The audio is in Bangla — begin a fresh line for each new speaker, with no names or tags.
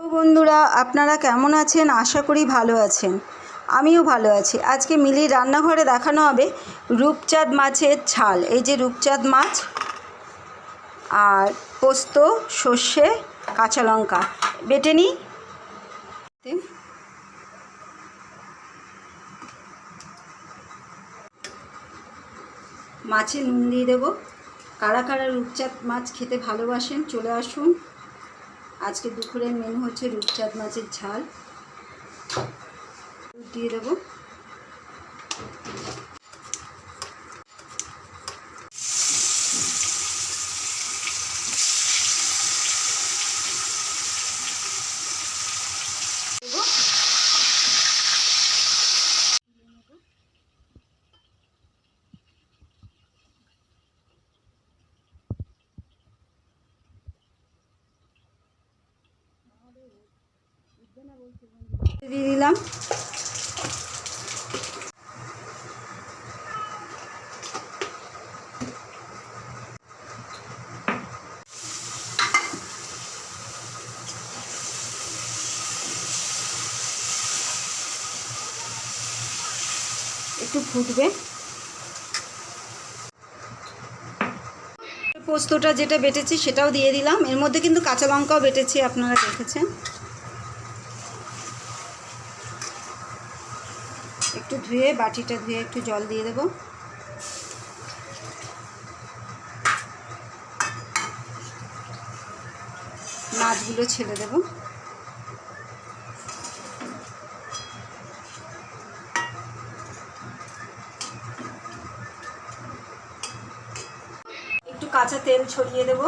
তো বন্ধুরা, আপনারা কেমন আছেন? আশা করি ভালো আছেন। আমিও ভালো আছি। আজকে মিলির রান্নাঘরে দেখানো হবে রূপচাঁদ মাছের ঝাল। এই যে রূপচাঁদ মাছ আর পোস্ত, সর্ষে, কাঁচা লঙ্কা। বেটে নিই মাছে নুন দিয়ে দেবো। কারা কারা রূপচাঁদ মাছ খেতে ভালোবাসেন, চলে আসুন। আজকে দুপুরের মেনু হচ্ছে রূপচাঁদ মাছের ঝাল দিয়ে দেবো। দিয়ে দিলাম। একটু ফুটবে। পোস্তটা যেটা বেটেছি সেটাও দিয়ে দিলাম। এর মধ্যে কিন্তু কাঁচা লঙ্কাও বেটেছি, আপনারা দেখেছেন। একটু ধুয়ে বাটিটা ধুয়ে একটু জল দিয়ে দেবো। মাছগুলো ছেড়ে দেবো। একটু কাঁচা তেল ছড়িয়ে দেবো।